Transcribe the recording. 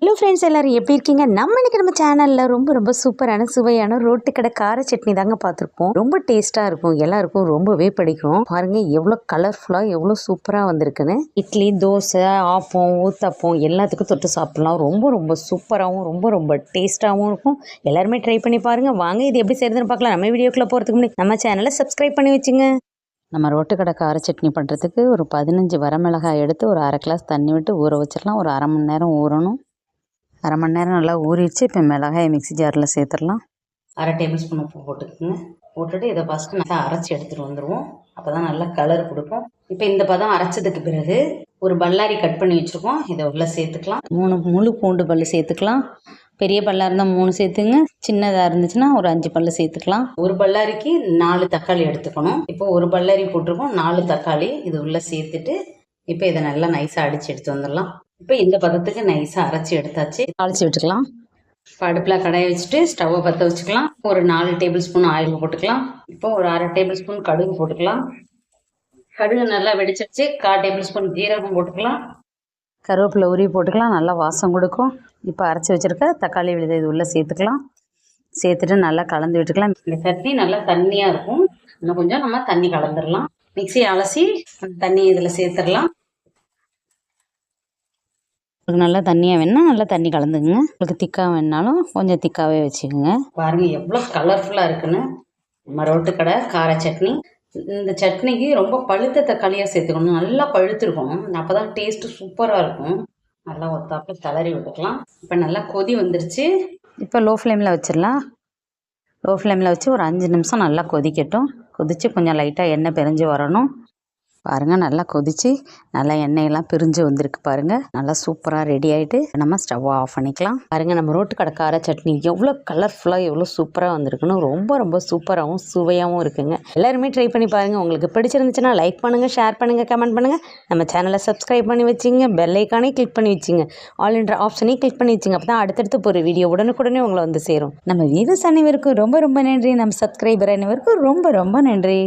Hello friends எல்லோரும் எப்படி இருக்கீங்க? நம்ம இன்னைக்கு நம்ம சேனலில் ரொம்ப ரொம்ப சூப்பரான சுவையான ரோட்டு கடை கார சட்னி தாங்க பார்த்துருப்போம். ரொம்ப டேஸ்ட்டாக இருக்கும். எல்லாருக்கும் ரொம்பவே பிடிக்கும். பாருங்க எவ்வளோ கலர்ஃபுல்லாக எவ்வளோ சூப்பராக வந்திருக்குன்னு. இட்லி தோசை ஆப்பம் ஊத்தப்பம் எல்லாத்துக்கும் தொட்டு சாப்பிட்லாம். ரொம்ப ரொம்ப சூப்பராகவும் ரொம்ப ரொம்ப டேஸ்ட்டாகவும் இருக்கும். எல்லாருமே ட்ரை பண்ணி பாருங்கள் வாங்க இது எப்படி செய்யறதுன்னு பார்க்கலாம். நம்ம வீடியோக்குள்ளே போகிறதுக்கு முன்னாடி நம்ம சேனலை சப்ஸ்கிரைப் பண்ணி வச்சுங்க. நம்ம ரோட்டுக்கடை கார சட்னி பண்ணுறதுக்கு ஒரு பதினஞ்சு வரமிளகாய் எடுத்து ஒரு அரை கிளாஸ் தண்ணி விட்டு ஊற வச்சிடலாம். ஒரு அரை மணி நேரம் ஊறணும். அரை மணி நேரம் நல்லா ஊறிடுச்சு. இப்போ மிளகாயை மிக்ஸி ஜாரில் சேர்த்துடலாம். அரை டேபிள் ஸ்பூன் உப்பு போட்டுக்கோங்க. போட்டுட்டு இதை ஃபஸ்ட்டு நல்லா அரைச்சி எடுத்துகிட்டு வந்துடுவோம் அப்போ தான் நல்லா கலர் கொடுக்கும். இப்போ இந்த பதம் அரைச்சதுக்கு பிறகு ஒரு பல்லாரி கட் பண்ணி வச்சுருக்கோம். இதை உள்ளே சேர்த்துக்கலாம். மூணு முழு பூண்டு பல் சேர்த்துக்கலாம். பெரிய பல்லாக இருந்தால் மூணு சேர்த்துங்க. சின்னதாக இருந்துச்சுன்னா ஒரு அஞ்சு பல்லு சேர்த்துக்கலாம். ஒரு பல்லாரிக்கு நாலு தக்காளி எடுத்துக்கணும். இப்போ ஒரு பல்லாரி போட்டிருக்கோம். நாலு தக்காளி இது உள்ளே சேர்த்துட்டு இப்போ இதை நல்லா நைஸாக அடித்து எடுத்து வந்துடலாம். இப்போ இந்த பதத்துக்கு நைஸாக அரைச்சி எடுத்தாச்சு. தாளித்து விட்டுக்கலாம். இப்போ அடுப்பில் கடாயை வச்சுட்டு ஸ்டவ்வை பற்ற வச்சுக்கலாம். ஒரு நாலு டேபிள் ஸ்பூன் ஆயில் போட்டுக்கலாம். இப்போ ஒரு அரை டேபிள் ஸ்பூன் கடுகு போட்டுக்கலாம். கடுகு நல்லா வெடிச்சிருச்சு. கால் டேபிள் ஸ்பூன் ஜீரகம் போட்டுக்கலாம். கருவேப்பிலை உருவி போட்டுக்கலாம். நல்லா வாசம் கொடுக்கும். இப்போ அரைச்சி வச்சுருக்க தக்காளி விழுதை இது உள்ளே சேர்த்துக்கலாம். சேர்த்துட்டு நல்லா கலந்து விட்டுக்கலாம். இந்த சட்னி நல்லா தண்ணியாக இருக்கும். இன்னும் கொஞ்சம் நம்ம தண்ணி கலந்துடலாம் மிக்சி அலசி தண்ணி இதில் சேர்த்துடலாம் உங்களுக்கு நல்லா தண்ணியாக வேணுன்னா நல்லா தண்ணி கலந்துக்குங்க. உங்களுக்கு திக்காக வேணாலும் கொஞ்சம் திக்காகவே வச்சுக்கோங்க. பாருங்கள் எவ்வளோ கலர்ஃபுல்லாக இருக்குன்னு. நம்ம ரோட்டு கடை கார சட்னி. இந்த சட்னிக்கு ரொம்ப பழுத்த தக்காளியாக சேர்த்துக்கணும். நல்லா பழுத்திருக்கணும். அப்போ தான் டேஸ்ட்டு சூப்பராக இருக்கும். நல்லா ஒத்தாப்பில் தளறி விட்டுக்கலாம். இப்போ நல்லா கொதி வந்துருச்சு. இப்போ லோ ஃப்ளேமில் வச்சிடலாம் லோ ஃப்ளேமில் வச்சு ஒரு அஞ்சு நிமிஷம் நல்லா கொதிக்கட்டும். கொதித்து கொஞ்சம் லைட்டாக எண்ணெய் பிரிஞ்சு வரணும். பாருங்கள் நல்லா கொதித்து நல்லா எண்ணெயெல்லாம் பிரிஞ்சு வந்திருக்கு பாருங்கள் நல்லா சூப்பராக ரெடி ஆகிட்டு நம்ம ஸ்டவ் ஆஃப் பண்ணிக்கலாம். பாருங்கள் நம்ம ரோட்டு கடக்கார சட்னி எவ்வளோ கலர்ஃபுல்லாக எவ்வளோ சூப்பராக வந்திருக்குன்னு ரொம்ப ரொம்ப சூப்பராகவும் சுவையாகவும் இருக்குங்க. எல்லாருமே ட்ரை பண்ணி பாருங்கள் உங்களுக்கு பிடிச்சிருந்துச்சுன்னா லைக் பண்ணுங்கள் ஷேர் பண்ணுங்கள் கமெண்ட் பண்ணுங்கள் நம்ம சேனலை சப்ஸ்கிரைப் பண்ணி வச்சிங்க. பெல் ஐக்கானே கிளிக் பண்ணி வச்சிங்க. ஆல் என்ற ஆப்ஷனையும் கிளிக் பண்ணி வச்சிங்க. அப்போ தான் அடுத்தடுத்து ஒரு வீடியோ உடனுக்குடனே உங்களை வந்து சேரும். நம்ம வீவஸ் அனைவருக்கும் ரொம்ப ரொம்ப நன்றி. நம்ம சப்ஸ்கிரைபர் அனைவருக்கும் ரொம்ப ரொம்ப நன்றி.